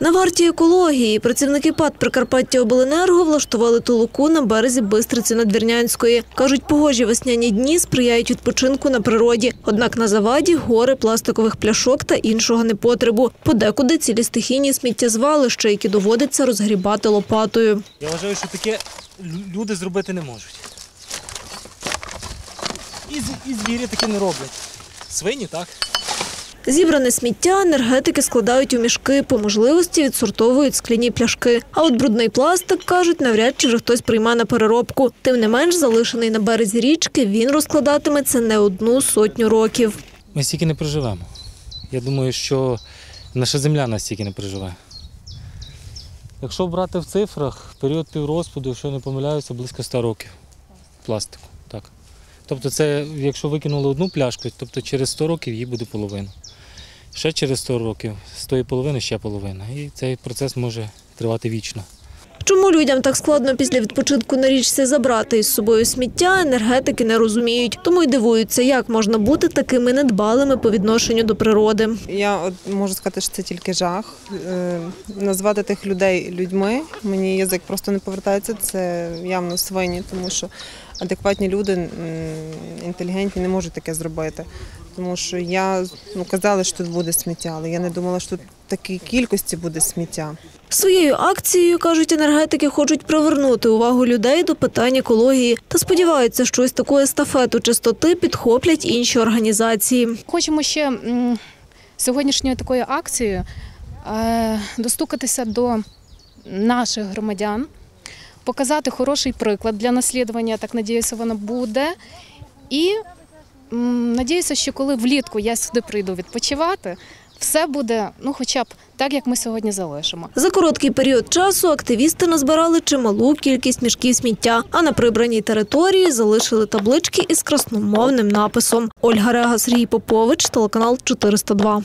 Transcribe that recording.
На варті екології працівники ПАД Прикарпаття Обленерго влаштували толоку на березі Бистриці Надвірнянської. Кажуть, погожі весняні дні сприяють відпочинку на природі. Однак на заваді гори пластикових пляшок та іншого непотребу. Подекуди цілі стихійні сміттєзвалища, які доводиться розгрібати лопатою. Я вважаю, що таке люди зробити не можуть. І звірі таке не роблять. Свині, так? Зібране сміття енергетики складають у мішки, по можливості відсортовують скляні пляшки. А от брудний пластик, кажуть, навряд чи вже хтось прийме на переробку. Тим не менш, залишений на березі річки, він розкладатиметься не одну сотню років. Ми стільки не проживемо. Я думаю, що наша земля настільки не переживе. Якщо брати в цифрах, період піврозпаду, якщо не помиляюся, близько 100 років пластику. Так. Тобто це, якщо викинули одну пляшку, тобто через 100 років її буде половина. Ще через 100 років з тої половини ще половина. І цей процес може тривати вічно. Чому людям так складно після відпочинку на річці забрати із собою сміття, енергетики не розуміють. Тому й дивуються, як можна бути такими недбалими по відношенню до природи. Я от можу сказати, що це тільки жах. Е, Назвати тих людей людьми мені язик просто не повертається. Це явно свині, тому що адекватні люди, інтелігентні, не можуть таке зробити. Тому що я ну казали, що тут буде сміття, але я не думала, що тут такій кількості буде сміття. Своєю акцією, кажуть енергетики, хочуть привернути увагу людей до питань екології та сподіваються, що ось таку естафету чистоти підхоплять інші організації. Хочемо ще сьогоднішньою такою акцією е, достукатися до наших громадян, показати хороший приклад для наслідування, так надіюся, воно буде. І надіюся, що коли влітку я сюди прийду відпочивати, все буде ну, хоча б так, як ми сьогодні залишимо. За короткий період часу активісти назбирали чималу кількість мішків сміття, а на прибраній території залишили таблички із красномовним написом. Ольга Рега, Сергій Попович, телеканал 402.